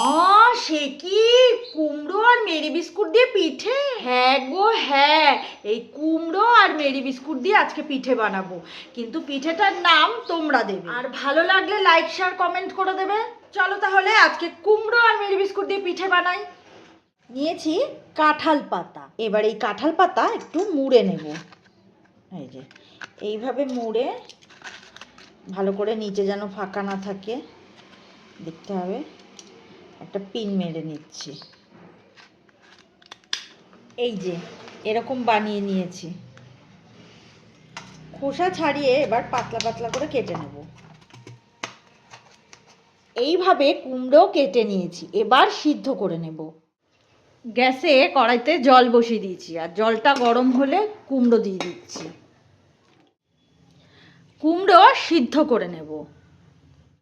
মা সে কি কুমড়ো আর মেরি বিস্কুট দিয়ে পিঠে? হ্যাঁ গো হ্যাঁ। এই কুমড়ো আর মেরি বিস্কুট দিয়ে আজকে পিঠে বানাবো। কিন্তু পিঠেটার নাম তোমরা দেবে। আর ভালো লাগলে লাইক শেয়ার কমেন্ট করে দেবে। চলো তাহলে আজকে কুমড়ো আর মেরি বিস্কুট দিয়ে পিঠে বানাই। নিয়েছি কাঁঠাল পাতা। এবার এই কাঁঠাল পাতা একটু মুড়ে নেব। এই যে এইভাবে মুড়ে ভালো করে নিচে যেন ফাঁকা না থাকে। দেখতে হবে। একটা পিন মেরে নিচ্ছি। এই যে, এরকম বানিয়ে নিয়েছি। খোসা ছাড়িয়ে এবার পাতলা পাতলা করে কেটে নেব। এইভাবে কুমড়ো কেটে নিয়েছি, এবার সিদ্ধ করে নেব। গ্যাসে কড়াইতে জল বসিয়ে দিয়েছি, আর জলটা গরম হলে কুমড়ো দিয়ে দিচ্ছি। কুমড়ো সিদ্ধ করে নেব।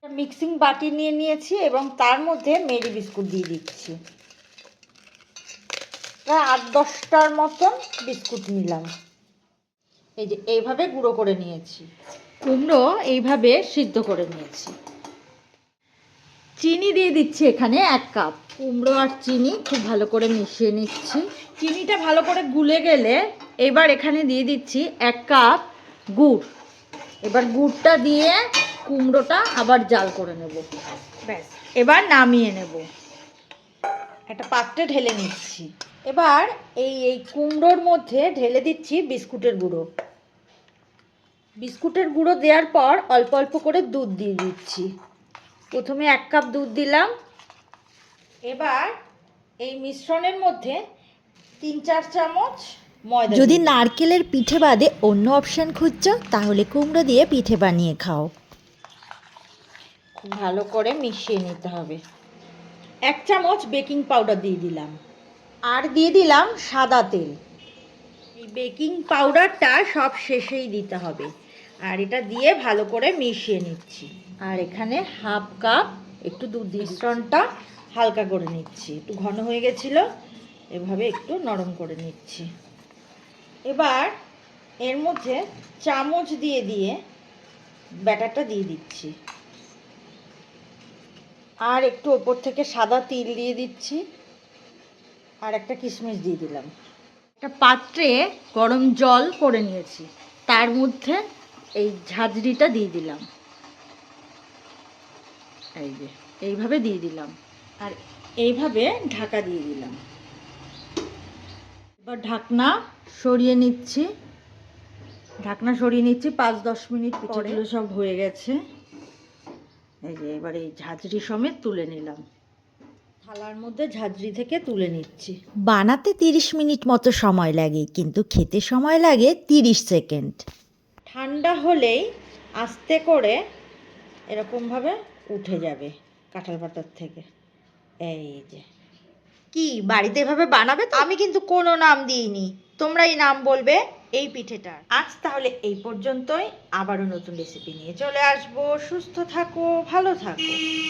মিক্সিং বাটি নিয়ে নিয়েছি এবং তার মধ্যে মেরি বিস্কুট দিয়ে দিচ্ছি। প্রায় আট দশটার মতন বিস্কুট নিলাম। এই যে এইভাবে গুঁড়ো করে নিয়েছি। কুমড়ো এইভাবে সিদ্ধ করে নিয়েছি। চিনি দিয়ে দিচ্ছি এখানে এক কাপ। কুমড়ো আর চিনি খুব ভালো করে মিশিয়ে নিচ্ছি। চিনিটা ভালো করে গুলে গেলে এবার এখানে দিয়ে দিচ্ছি এক কাপ গুড়। এবার গুড়টা দিয়ে কুমড়োটা আবার জাল করে নেব। ব্যাস। এবার নামিয়ে নেব। একটা পাত্রে ঢেলে নিচ্ছি। এবার এই এই কুমড়োর মধ্যে ঢেলে দিচ্ছি বিস্কুটের গুঁড়ো। বিস্কুটের গুঁড়ো দেওয়ার পর অল্প অল্প করে দুধ দিয়ে দিচ্ছি। প্রথমে এক কাপ দুধ দিলাম। এবার এই মিশ্রণের মধ্যে তিন চার চামচ ময়দা যদি নারকেলের পিঠে বাদে অন্য অপশান খুঁজছো তাহলে কুমড়ো দিয়ে পিঠে বানিয়ে খাও। ভালো করে মিশিয়ে নিতে হবে। এক চামচ বেকিং পাউডার দিয়ে দিলাম। আর দিয়ে দিলাম সাদা তেল। এই বেকিং পাউডারটা সব শেষেই দিতে হবে। আর এটা দিয়ে ভালো করে মিশিয়ে নিচ্ছি। আর এখানে হাফ কাপ একটু দুধ মিশ্রণটা হালকা করে নিচ্ছি। একটু ঘন হয়ে গেছিল, এভাবে একটু নরম করে নিচ্ছি। এবার এর মধ্যে চামচ দিয়ে দিয়ে ব্যাটারটা দিয়ে দিচ্ছি। আর একটু ওপর থেকে সাদা তিল দিয়ে দিচ্ছি। আর একটা কিশমিশ দিয়ে দিলাম। একটা পাত্রে গরম জল করে নিয়েছি। তার মধ্যে এই ঝাঁঝরিটা দিয়ে দিলাম। এই যে এইভাবে দিয়ে দিলাম। আর এইভাবে ঢাকা দিয়ে দিলাম। এবার ঢাকনা সরিয়ে নিচ্ছি। ঢাকনা সরিয়ে নিচ্ছি পাঁচ দশ মিনিট পিঠেগুলো সব হয়ে গেছে। এই যে এবার এই ঝাঁঝরি সমেত তুলে নিলাম। থালার মধ্যে ঝাঁঝরি থেকে তুলে নিচ্ছি। বানাতে তিরিশ মিনিট মতো সময় লাগে কিন্তু খেতে সময় লাগে তিরিশ সেকেন্ড। ঠান্ডা হলেই আস্তে করে এরকমভাবে উঠে যাবে কাঁঠাল পাতার থেকে। এই যে। কি বাড়িতে এভাবে বানাবে তো? আমি কিন্তু কোনো নাম দিইনি। তোমরাই নাম বলবে এই পিঠেটার। আজ তাহলে এই পর্যন্তই। আবারও নতুন রেসিপি নিয়ে চলে আসব। সুস্থ থাকো, ভালো থাকো।